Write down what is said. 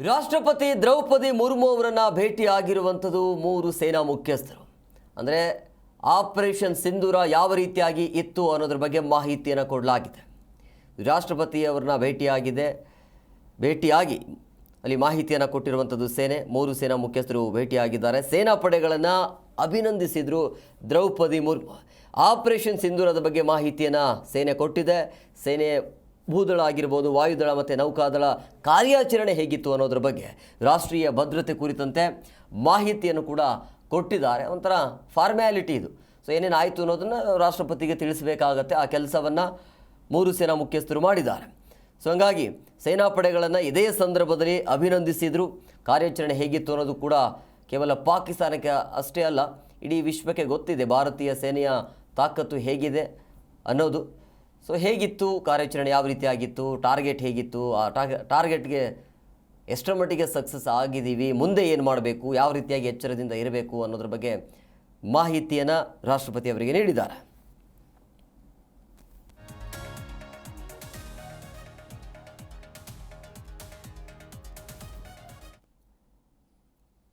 ರಾಷ್ಟ್ರಪತಿ ದ್ರೌಪದಿ ಮುರ್ಮು ಅವರನ್ನು ಭೇಟಿಯಾಗಿರುವಂಥದ್ದು ಮೂರು ಸೇನಾ ಮುಖ್ಯಸ್ಥರು. ಅಂದರೆ ಆಪರೇಷನ್ ಸಿಂಧೂರ ಯಾವ ರೀತಿಯಾಗಿ ಇತ್ತು ಅನ್ನೋದ್ರ ಬಗ್ಗೆ ಮಾಹಿತಿಯನ್ನು ಕೊಡಲಾಗಿದೆ. ರಾಷ್ಟ್ರಪತಿ ಅವರನ್ನ ಭೇಟಿಯಾಗಿದೆ, ಭೇಟಿಯಾಗಿ ಅಲ್ಲಿ ಮಾಹಿತಿಯನ್ನು ಕೊಟ್ಟಿರುವಂಥದ್ದು ಸೇನೆ, ಮೂರು ಸೇನಾ ಮುಖ್ಯಸ್ಥರು ಭೇಟಿಯಾಗಿದ್ದಾರೆ. ಸೇನಾ ಪಡೆಗಳನ್ನು ಅಭಿನಂದಿಸಿದರು ದ್ರೌಪದಿ ಮುರ್ಮು. ಆಪರೇಷನ್ ಸಿಂಧೂರದ ಬಗ್ಗೆ ಮಾಹಿತಿಯನ್ನು ಸೇನೆ ಕೊಟ್ಟಿದೆ. ಸೇನೆ ಭೂದಳ ಆಗಿರ್ಬೋದು, ವಾಯುದಳ ಮತ್ತು ನೌಕಾದಳ ಕಾರ್ಯಾಚರಣೆ ಹೇಗಿತ್ತು ಅನ್ನೋದ್ರ ಬಗ್ಗೆ ರಾಷ್ಟ್ರೀಯ ಭದ್ರತೆ ಕುರಿತಂತೆ ಮಾಹಿತಿಯನ್ನು ಕೂಡ ಕೊಟ್ಟಿದ್ದಾರೆ. ಒಂಥರ ಫಾರ್ಮ್ಯಾಲಿಟಿ ಇದು. ಸೊ ಏನೇನು ಆಯಿತು ಅನ್ನೋದನ್ನು ರಾಷ್ಟ್ರಪತಿಗೆ ತಿಳಿಸಬೇಕಾಗತ್ತೆ. ಆ ಕೆಲಸವನ್ನು ಮೂರು ಸೇನಾ ಮುಖ್ಯಸ್ಥರು ಮಾಡಿದ್ದಾರೆ. ಸೊ ಹಂಗಾಗಿ ಸೇನಾಪಡೆಗಳನ್ನು ಇದೇ ಸಂದರ್ಭದಲ್ಲಿ ಅಭಿನಂದಿಸಿದರು. ಕಾರ್ಯಾಚರಣೆ ಹೇಗಿತ್ತು ಅನ್ನೋದು ಕೂಡ ಕೇವಲ ಪಾಕಿಸ್ತಾನಕ್ಕೆ ಅಷ್ಟೇ ಅಲ್ಲ, ಇಡೀ ವಿಶ್ವಕ್ಕೆ ಗೊತ್ತಿದೆ. ಭಾರತೀಯ ಸೇನೆಯ ತಾಕತ್ತು ಹೇಗಿದೆ ಅನ್ನೋದು. ಸೊ ಹೇಗಿತ್ತು ಕಾರ್ಯಾಚರಣೆ? ಯಾವ ರೀತಿ ಆಗಿತ್ತು ಟಾರ್ಗೆಟ್ ಹೇಗಿತ್ತು? ಆ ಟಾರ್ಗೆ ಟಾರ್ಗೆಟ್ಗೆ ಎಷ್ಟರ ಮಟ್ಟಿಗೆ ಸಕ್ಸಸ್ ಆಗಿದ್ದೀವಿ? ಮುಂದೆ ಏನು ಮಾಡಬೇಕು? ಯಾವ ರೀತಿಯಾಗಿ ಎಚ್ಚರದಿಂದ ಇರಬೇಕು ಅನ್ನೋದ್ರ ಬಗ್ಗೆ ಮಾಹಿತಿಯನ್ನು ರಾಷ್ಟ್ರಪತಿ ಅವರಿಗೆ ನೀಡಿದ್ದಾರೆ.